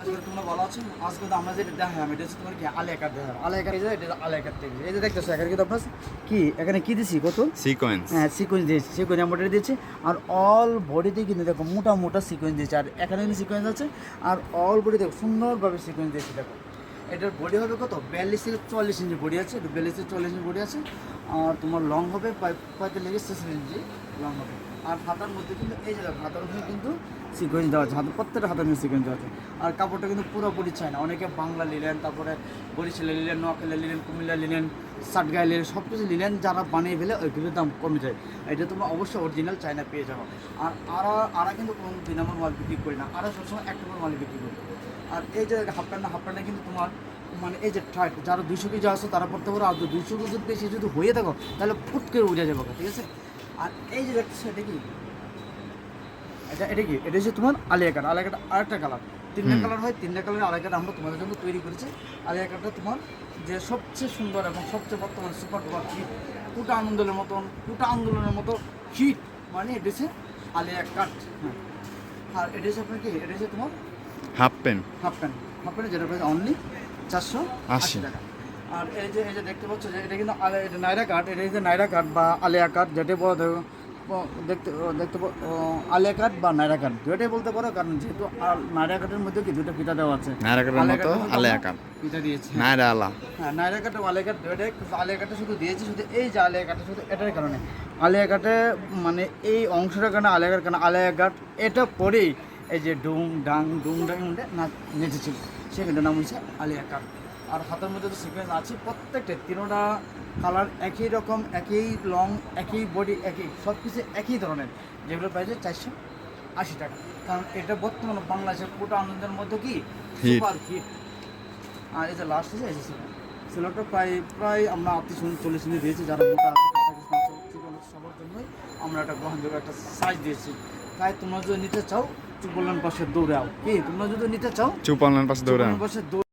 আজকে তোমরা ভালো আছো? আজকে তো আমরা যেটা দেখালাম এটা হচ্ছে তোমার কি? আলিয়াকার দেখালাম। আলিয়াকার এই যে এটা আলিয়াকার থেকে এই যে দেখতেছো এখানে কিন্তু আপনার কি? এখানে কি দিছি কত সিকোয়েন্স হ্যাঁ সিকোয়েন্স দিয়েছি। সিকোয়েন্স এমব্রয়ডারি দিয়েছি। আর অল বডিতে কিন্তু দেখো মোটা মোটা সিকোয়েন্স দিয়েছে। আর এখানে কিন্তু সিকোয়েন্স আছে। আর অল বডি দেখো সুন্দরভাবে সিকোয়েন্স দিয়েছি দেখো। এটার বডি হবে কত? বিয়াল্লিশ থেকে চল্লিশ ইঞ্চি বডি আছে। এটা বিয়াল্লিশ থেকে চল্লিশ ইঞ্চি বডি আছে। আর তোমার লং হবে পঁয়- পঁয়তাল্লিশ ছেচল্লিশ ইঞ্চি লং হবে। আর হাতার মধ্যে কিন্তু এই যে দেখো হাতার মধ্যে কিন্তু সিকোয়েন্স দেওয়া আছে। হাতে প্রত্যেকটা হাতের মধ্যে সিকোয়েন্স দেওয়া আছে। আর কাপড়টা কিন্তু পুরোপুরি চায় না অনেকে বাংলা নিলেন তারপরে বরিশালে নিলেন নোয়াখালী নিলেন কুমিল্লা নিলেন সাটগায় নিলেন সব কিছু নিলেন যারা বানিয়ে ফেলে ওইগুলোর দাম কমে যায়। এটা তোমরা অবশ্যই অরিজিনাল চায়না পেয়ে যাব। আর আরা আরা কিন্তু কোনো নম্বর মাল বিক্রি করি না। আরা সবসময় এক নম্বর মাল বিক্রি করি। আর এই যে হাফ প্যান্ট হাফ প্যান্টটা কিন্তু তোমার মানে এই যে টাইট যারা দুশো কেজি আসো, তারা পড়তে পারো। আর দুশো কেজি বেশি যদি হয়ে থাকো, তাহলে ফুট করে উঠে যাবে ঠিক আছে? আর এই যে দেখছ, এটা কি? এটা এটা কি? এটা হচ্ছে তোমার আলিয়া কাট আলিয়া কাট আরেকটা কালার তিনটা কালার হয় তিনটা কালার আলিয়া কাট আমরা তোমাদের জন্য তৈরি করেছি। আলিয়া কাটটা তোমার যে সবচেয়ে সুন্দর এবং সবচেয়ে বর্তমান সুপার ডুপার হিট কুটা আনন্দের মতন কুটা আন্দোলনের মতো হিট মানে এটা হচ্ছে আলিয়া কাট হ্যাঁ আর এটা হচ্ছে আপনার কি? এটা হচ্ছে তোমার half pant half pant half pant যেটা প্রাইস অনলি চারশো আশি। টাকা। আর এই যে এই যে দেখতে পাচ্ছ যে এটা কিন্তু এটা নাইরা কাঠ। এটা হচ্ছে নাইরা কাঠ বা আলিয়া কাঠ যেটাই বলা দেখতে দেখতে আলিয়া কাঠ বা নাইরা কাঠ দুটাই বলতে পারো কারণ যেহেতু নাইরা কাঠের মধ্যে কি দুটো ফিতা দেওয়া আছে? নাইরা আলিয়া মতো মধ্যে আলিয়া কাঠ। ফিতা দিয়েছি। নাইরা আলা। হ্যাঁ নাইরা ও আলিয়া কাঠ দুটাই কিন্তু আলিয়া কাঠে শুধু দিয়েছি শুধু এই যে আলিয়া কাঠে শুধু এটার কারণে। আলিয়া কাঠে মানে এই অংশটার কারণে আলিয়া কাঠ কারণ আলিয়া কাঠ এটা পরেই এই যে ডুম ডাং ডুম ডাং উঠে নাচ নেচেছিল। সেখানটার নাম হচ্ছে আলিয়া কাঠ আর হাতের মধ্যে তো সিকোয়েন্স আছে প্রত্যেকটা তিনোটা কালার একই রকম একই লং একই বডি একই সব কিছু একই ধরনের। যেগুলো প্রাইস চারশো আশি টাকা। কারণ এটা বর্তমানে বাংলাদেশের পুরো আনন্দের মধ্যে কি. সুপার হিট আর এই যে লাস্ট যে সিলভার সিলভারটা প্রায় প্রায় আমরা আত্মীয় চল্লিশ মিনিট দিয়েছি যারা মোটা আছে কাটা সবার জন্যই আমরা একটা গ্রহণযোগ্য একটা সাইজ দিয়েছি। তাই তোমরা যদি নিতে চাও চুপলান পাশে দৌড়াও। কি? তোমরা যদি নিতে চাও চুপালনের পাশে দৌড়া চুপলান পাশে দৌড়